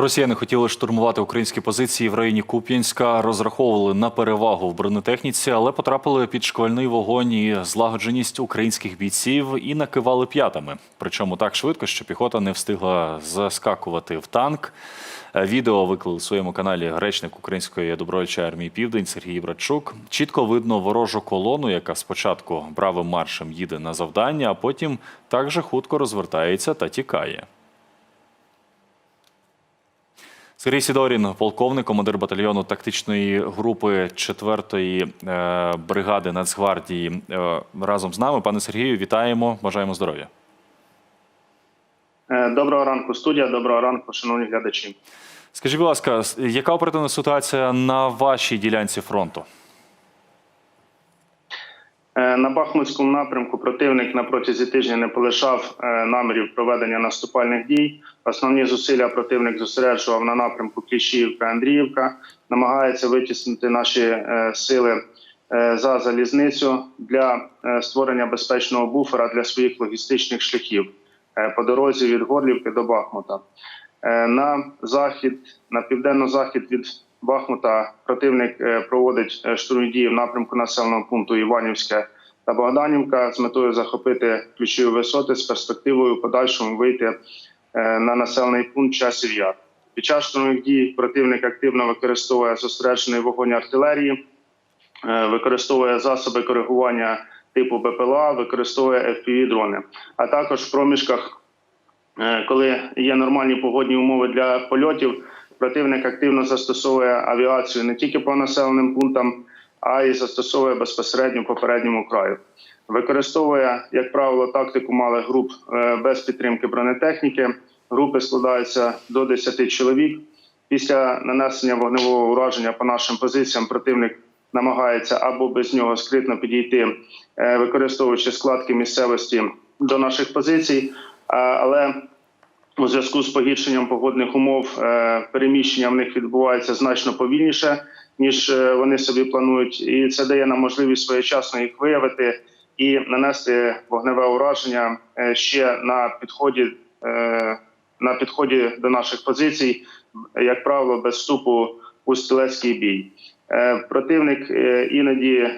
Росіяни хотіли штурмувати українські позиції в районі Куп'янська, розраховували на перевагу в бронетехніці, але потрапили під шквальний вогонь і злагодженість українських бійців і накивали п'ятами. Причому так швидко, що піхота не встигла заскакувати в танк. Е, Відео виклали в своєму каналі речник Української добровольчої армії Південь Сергій Братчук. Чітко видно ворожу колону, яка спочатку бравим маршем їде на завдання, а потім також хутко розвертається та тікає. Сергій Сідорін, полковник, командир батальйону тактичної групи 4-ї е, бригади Нацгвардії, е, разом з нами. Пане Сергію, вітаємо, бажаємо здоров'я. Е, Доброго ранку, студія. Доброго ранку, шановні глядачі. Скажіть, будь ласка, яка оперативна ситуація на вашій ділянці фронту? Е, На Бахмутському напрямку противник на протязі тижня не полишав е, намірів проведення наступальних дій. Основні зусилля противник зосереджував на напрямку Кліщіївка, Андріївка, намагається витіснити наші е, сили за залізницю для створення безпечного буфера для своїх логістичних шляхів по дорозі від Горлівки до Бахмута. На захід, на південно-захід від Бахмута противник проводить е, дії в напрямку населеного пункту Іванівське та Богданівка з метою захопити ключові висоти з перспективою подальшому вийти е, на населений пункт часів яр. Під час штурмових дій противник активно використовує зосереджений вогонь артилерії, е, використовує засоби коригування типу БПЛА, використовує FPV-дрони, а також в проміжках Е, коли є нормальні погодні умови для польотів, противник активно застосовує авіацію не тільки по населеним пунктам, а й застосовує безпосередньо по передньому краю. Використовує, як правило, тактику малих груп е, без підтримки бронетехніки. Групи складаються до 10 чоловік. Після нанесення вогневого ураження по нашим позиціям противник намагається або без нього скритно підійти, е, використовуючи складки місцевості до наших позицій. Але у зв'язку з погіршенням погодних умов е, переміщення в них відбувається значно повільніше, ніж е, вони собі планують, і це дає нам можливість своєчасно їх виявити і нанести вогневе ураження е, ще на підході е, на підході до наших позицій, як правило, без вступу у стрілецький бій. Противник іноді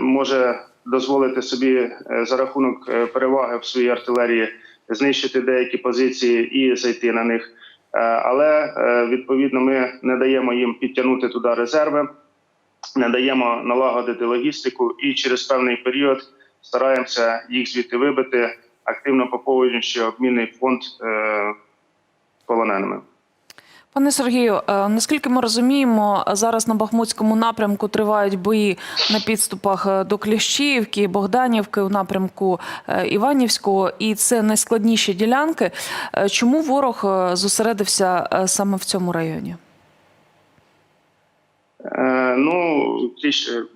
може дозволити собі за рахунок переваги в своїй артилерії знищити деякі позиції і зайти на них. Е, Але е, відповідно ми не даємо їм підтягнути туди резерви, не даємо налагодити логістику і через певний період стараємося їх звідти вибити, активно поповнюючи обмінний фонд е. Пане Сергію, е, наскільки ми розуміємо, зараз на Бахмутському напрямку тривають бої на підступах е, до Кліщіївки, Богданівки у напрямку е, Іванівського, і це найскладніші ділянки. Чому ворог зосередився саме в цьому районі? Е, Ну,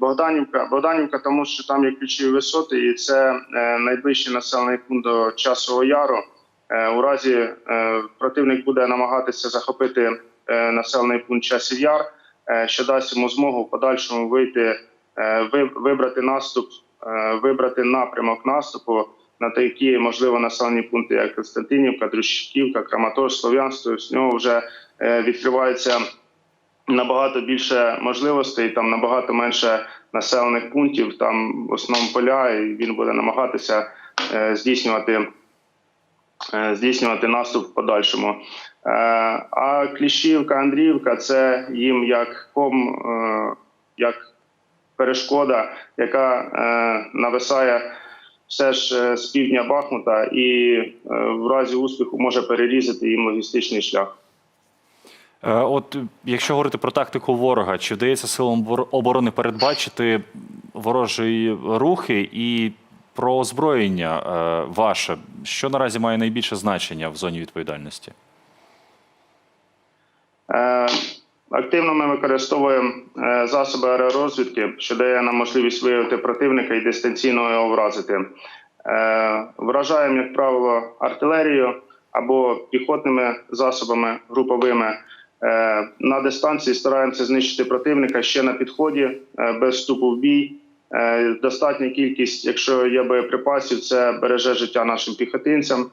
Богданівка, Богданівка, тому що там є ключові висоти, і це найближчий населений пункт до часового яру. Е, У разі е, противник буде намагатися захопити е, населений пункт часів яр, що дасть йому змогу в подальшому вийти, вибрати наступ, вибрати напрямок наступу на такі можливо населені пункти, як Константинівка, Друщиківка, Краматорськ, Слов'янськ. Тобто В нього вже відкривається набагато більше можливостей, там набагато менше населених пунктів, там в основному поля, і він буде намагатися здійснювати, здійснювати наступ в подальшому. Е, а Кліщівка, Андріївка це їм як ком, е, як перешкода, яка е, нависає все ж е, з півдня Бахмута, і е, в разі успіху може перерізати їм логістичний шлях. Е, От е, якщо говорити про тактику ворога, чи вдається силам оборони передбачити ворожі рухи і про озброєння е, ваше, що наразі має найбільше значення в зоні відповідальності? Е, Активно ми використовуємо е, засоби аеророзвідки, що дає нам можливість виявити противника і дистанційно його вразити. Вражаємо, як правило, артилерією або піхотними засобами груповими. На дистанції стараємося знищити противника ще на підході без вступу в бій. Е, Достатня кількість, якщо є боєприпасів, це береже життя нашим піхотинцям.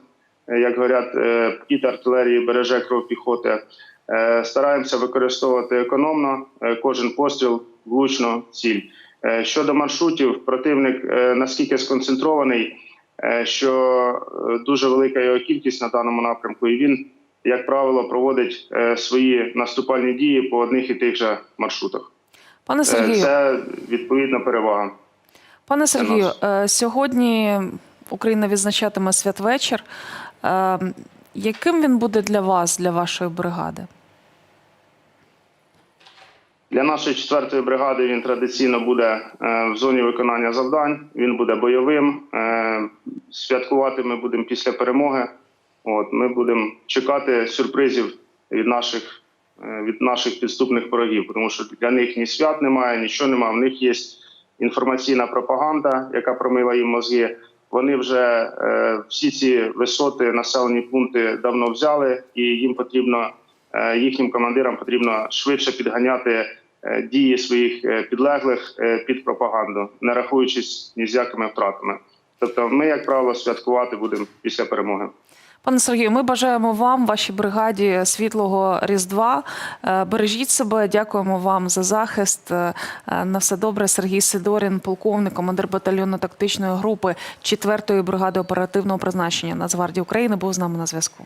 Е, Як говорять, е, кіт артилерії береже кров піхоти. Е, Стараємося використовувати економно е, кожен постріл влучно ціль. Е, Щодо маршрутів, противник е, наскільки сконцентрований, е, що е, дуже велика його кількість на даному напрямку, і він, як правило, проводить е, свої наступальні дії по одних і тих же маршрутах. Пане Е, Сергію, Це відповідна перевага. пане Сергію, е, сьогодні Україна відзначатиме святвечір. Е, Яким він буде для вас, для вашої бригади? Для нашої четвертої бригади він традиційно буде в зоні виконання завдань. Він буде бойовим. Святкувати ми будемо після перемоги. От ми будемо чекати сюрпризів від наших від наших підступних ворогів, тому що для них ні свят немає, нічого немає. В них є інформаційна пропаганда, яка промила їм мозги. Вони вже е, всі ці висоти, населені пункти давно взяли, і їм потрібно е, їхнім командирам потрібно швидше підганяти е, дії своїх е, підлеглих е, під пропаганду, не рахуючись ні з якими втратами. Тобто, ми, як правило, святкувати будемо після перемоги. Пане Сергію, ми бажаємо вам, вашій бригаді світлого Різдва. Е, Бережіть себе, дякуємо вам за захист. Е, На все добре. Сергій Сидорін, полковник, командир батальйону тактичної групи 4-ї бригади оперативного призначення Нацгвардії України, був з нами на зв'язку.